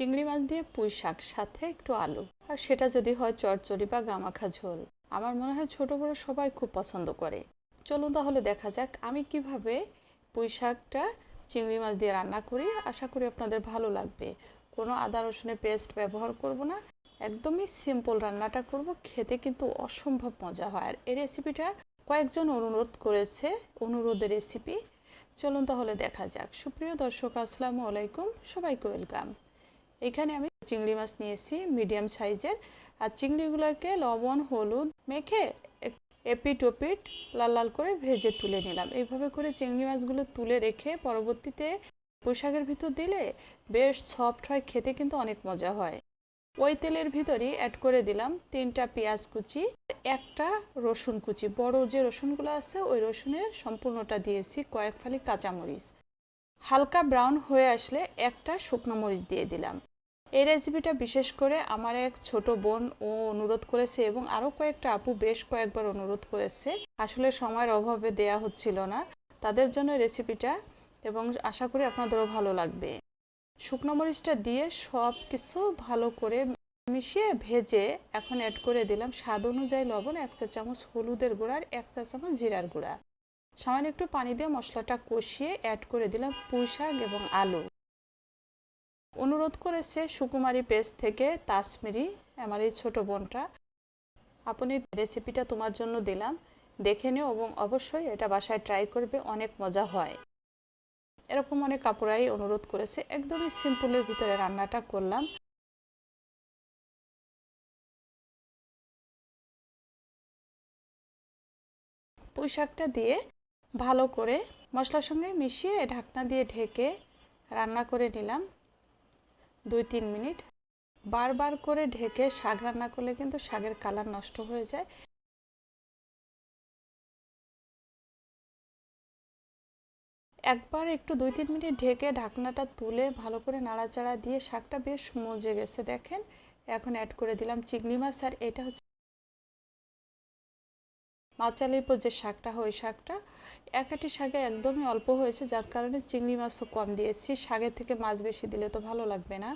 চিংড়ি মাছ দিয়ে পুঁই শাক, সাথে একটু আলু। আর সেটা যদি হয় চচ্চড়ি বা গামাখা ঝোল। আমার মনে হয় ছোট বড় সবাই খুব পছন্দ করে। চলুন তাহলে দেখা যাক আমি কীভাবে পুঁই শাকটা চিংড়ি মাছ দিয়ে রান্না করি। আশা করি আপনাদের ভালো লাগবে। কোনো আদা রসুনের পেস্ট ব্যবহার করব না। একদমই সিম্পল রান্নাটা করব। খেতে কিন্তু অসম্ভব মজা হয়। আর এই রেসিপিটা কয়েকজন অনুরোধ করেছে, অনুরোধের রেসিপি। চলুন তাহলে দেখা যাক। সুপ্রিয় দর্শক, আসসালামু আলাইকুম। সবাইকে ওয়েলকাম। এখানে আমি চিংড়ি মাছ নিয়েছি, মিডিয়াম সাইজের। আর চিংড়িগুলোকে লবণ, হলুদ মেখে এপিট ওপিট লাল লাল করে ভেজে তুলে নিলাম। এইভাবে করে চিংড়ি মাছগুলো তুলে রেখে পরবর্তীতে পোশাকের ভিতর দিলে বেশ সফট হয়, খেতে কিন্তু অনেক মজা হয়। ওই তেলের ভিতরই অ্যাড করে দিলাম তিনটা পেঁয়াজ কুচি, একটা রসুন কুচি। বড় যে রসুনগুলো আছে, ওই রসুনের সম্পূর্ণটা দিয়েছি কয়েক ফালি কাঁচামরিচ। হালকা ব্রাউন হয়ে আসলে একটা শুকনো মরিচ দিয়ে দিলাম। এই রেসিপিটা বিশেষ করে আমার এক ছোট বোন ও অনুরোধ করেছে এবং আরও কয়েকটা আপু বেশ কয়েকবার অনুরোধ করেছে। আসলে সময়ের অভাবে দেয়া হচ্ছিল না। তাদের জন্য রেসিপিটা এবং আশা করি আপনাদেরও ভালো লাগবে। শুকনো মরিচটা দিয়ে সব কিছু ভালো করে মিশিয়ে ভেজে এখন অ্যাড করে দিলাম স্বাদ অনুযায়ী লবণ, এক চা চামচ হলুদের গুঁড়া আর এক চা চামচ জিরার গুঁড়া। সামান্য একটু পানি দিয়ে মশলাটা কষিয়ে অ্যাড করে দিলাম পুঁই শাক এবং আলু। অনুরোধ করেছে সুকুমারী পেস্ট থেকে তাসমিরি, আমার এই ছোটো বোনটা। আপনি রেসিপিটা তোমার জন্য দিলাম, দেখে নিও এবং অবশ্যই এটা বাসায় ট্রাই করবে, অনেক মজা হয়। এরকম অনেক কাপড়াই অনুরোধ করেছে, একদমই সিম্পলের ভিতরে রান্নাটা করলাম। পুঁই শাকটা দিয়ে ভালো করে মশলার সঙ্গে মিশিয়ে ঢাকনা দিয়ে ঢেকে রান্না করে নিলাম। দুই তিন মিনিট। বারবার করে ঢেকে শাক রান্না করলে কিন্তু শাকের কালার নষ্ট হয়ে যায়। একবার একটু দুই তিন মিনিট ঢেকে ঢাকনাটা তুলে ভালো করে নাড়াচাড়া দিয়ে শাকটা বেশ মজে গেছে, দেখেন। এখন অ্যাড করে দিলাম চিংড়ি মাছ আর এটা হচ্ছে মাচালির পর যে শাকটা হয় শাকটা একাটি শাকে একদমই অল্প হয়েছে, যার কারণে চিংড়ি মাছও কম দিয়েছি। শাকের থেকে মাছ বেশি দিলে তো ভালো লাগবে না।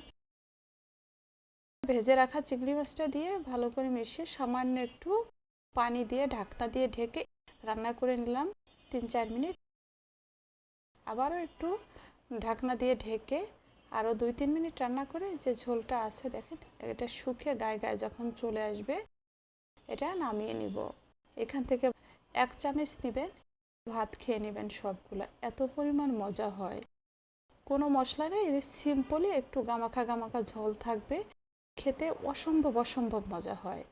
ভেজে রাখা চিংড়ি মাছটা দিয়ে ভালো করে মিশিয়ে সামান্য একটু পানি দিয়ে ঢাকনা দিয়ে ঢেকে রান্না করে নিলাম তিন চার মিনিট। আবারও একটু ঢাকনা দিয়ে ঢেকে আরও দুই তিন মিনিট রান্না করে যে ঝোলটা আছে দেখেন, এটা শুকিয়ে গায়ে গায়ে যখন চলে আসবে, এটা নামিয়ে নিব। এখান থেকে এক চামচ নেবেন ভাত খেয়ে নেবেন সবগুলো। এত পরিমাণ মজা হয়। কোনো মশলা নেই সিম্পলি একটু গামাখা গামাখা ঝোল থাকবে, খেতে অসম্ভব অসম্ভব মজা হয়।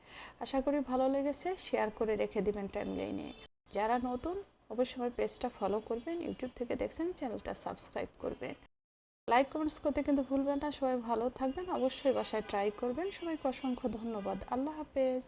আশা করি ভালো লেগেছে শেয়ার করে রেখে দিবেন টাইমলাইনে যারা নতুন, অবশ্যই আমার পেজটা ফলো করবেন ইউটিউব থেকে দেখছেন চ্যানেলটা সাবস্ক্রাইব করবেন। লাইক কমেন্টস করতে কিন্তু ভুলবেন না, সবাই ভালো থাকবেন, অবশ্যই বাসায় ট্রাই করবেন। সবাইকে অসংখ্য ধন্যবাদ। আল্লাহ হাফেজ।